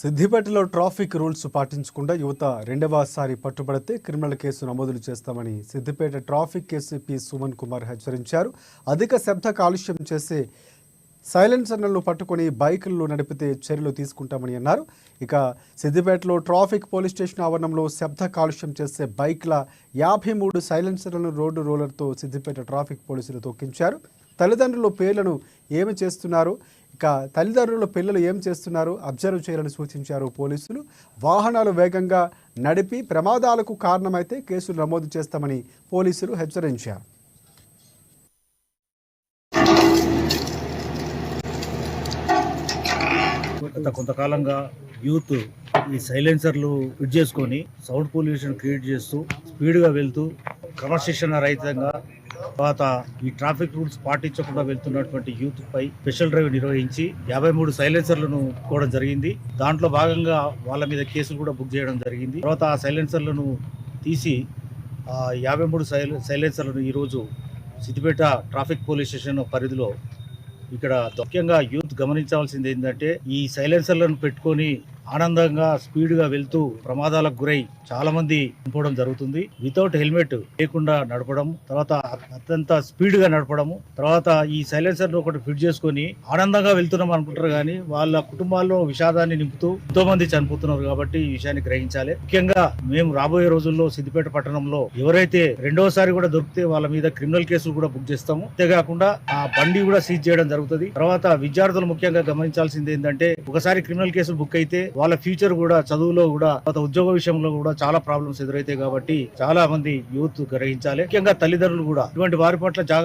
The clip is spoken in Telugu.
సిద్దిపేటలో ట్రాఫిక్ రూల్స్ పాటించకుండా యువత రెండవసారి పట్టుబడితే క్రిమినల్ కేసు నమోదులు చేస్తామని సిద్దిపేట ట్రాఫిక్ ఏసీపీ సుమన్ కుమార్ హెచ్చరించారు. అధిక శబ్ద కాలుష్యం చేసే సైలెన్సర్లను పట్టుకొని బైకులను నడిపితే చర్యలు తీసుకుంటామని అన్నారు. ఇక సిద్దిపేటలో ట్రాఫిక్ పోలీస్ స్టేషన్ ఆవరణంలో శబ్ద కాలుష్యం చేసే బైక్ల యాభై మూడు సైలెన్సర్లను రోడ్డు రోలర్తో సిద్దిపేట ట్రాఫిక్ పోలీసులు తొక్కించారు. తల్లిదండ్రుల పేర్లను ఏమి చేస్తున్నారు? ఇక తల్లిదండ్రుల పిల్లలు ఏం చేస్తున్నారు? అబ్జర్వ్ చేయాలని సూచించారు పోలీసులు. వాహనాలు వేగంగా నడిపి ప్రమాదాలకు కారణమైతే కేసులు నమోదు చేస్తామని పోలీసులు హెచ్చరించారు. గత కొంతకాలంగా యూత్ ఈ సైలెన్సర్లు ఫిట్ చేసుకొని సౌండ్ పొల్యూషన్ క్రియేట్ చేస్తూ స్పీడ్గా వెళ్తూ క్రమశిక్షణ రహితంగా తర్వాత ఈ ట్రాఫిక్ రూల్స్ పాటించకుండా వెళ్తున్నటువంటి యూత్ పై స్పెషల్ డ్రైవ్ నిర్వహించి యాభై మూడు సైలెన్సర్లను కూడా జరిగింది. దాంట్లో భాగంగా వాళ్ళ మీద కేసులు కూడా బుక్ చేయడం జరిగింది. తర్వాత ఆ సైలెన్సర్లను తీసి ఆ యాభై మూడు సైల సైలెన్సర్లను ఈరోజు సిద్దిపేట ట్రాఫిక్ పోలీస్ స్టేషన్ పరిధిలో ఇక్కడ ముఖ్యంగా యూత్ గమనించాల్సింది ఏంటంటే ఈ సైలెన్సర్లను పెట్టుకొని ఆనందంగా స్పీడ్గా వెళ్తూ ప్రమాదాలకు గురై చాలా మంది చనిపోవడం జరుగుతుంది. వితౌట్ హెల్మెట్ లేకుండా నడపడం తర్వాత అత్యంత స్పీడ్గా నడపడము తర్వాత ఈ సైలెన్సర్ను ఒకటి ఫిట్ చేసుకొని ఆనందంగా వెళ్తున్నాం అనుకుంటారు కానీ వాళ్ళ కుటుంబాల్లో విషాదాన్ని నింపుతూ ఎంతో మంది చనిపోతున్నారు కాబట్టి ఈ విషయాన్ని గ్రహించాలి. ముఖ్యంగా మేము రాబోయే రోజుల్లో సిద్దిపేట పట్టణంలో ఎవరైతే రెండోసారి కూడా దొరికితే వాళ్ళ మీద క్రిమినల్ కేసులు కూడా బుక్ చేస్తాము. అంతేకాకుండా ఆ బండి కూడా సీజ్ చేయడం జరుగుతుంది. తర్వాత విద్యార్థులు ముఖ్యంగా గమనించాల్సింది ఏంటంటే ఒకసారి క్రిమినల్ కేసులు బుక్ అయితే వాళ్ళ ఫ్యూచర్ కూడా చదువులో కూడా గత ఉద్యోగ విషయంలో కూడా చాలా ప్రాబ్లమ్స్ ఎదురైతాయి కాబట్టి చాలా మంది యూత్ గ్రహించాలి. ముఖ్యంగా తల్లిదండ్రులు కూడా ఇటువంటి వారి పట్ల జాగ్రత్త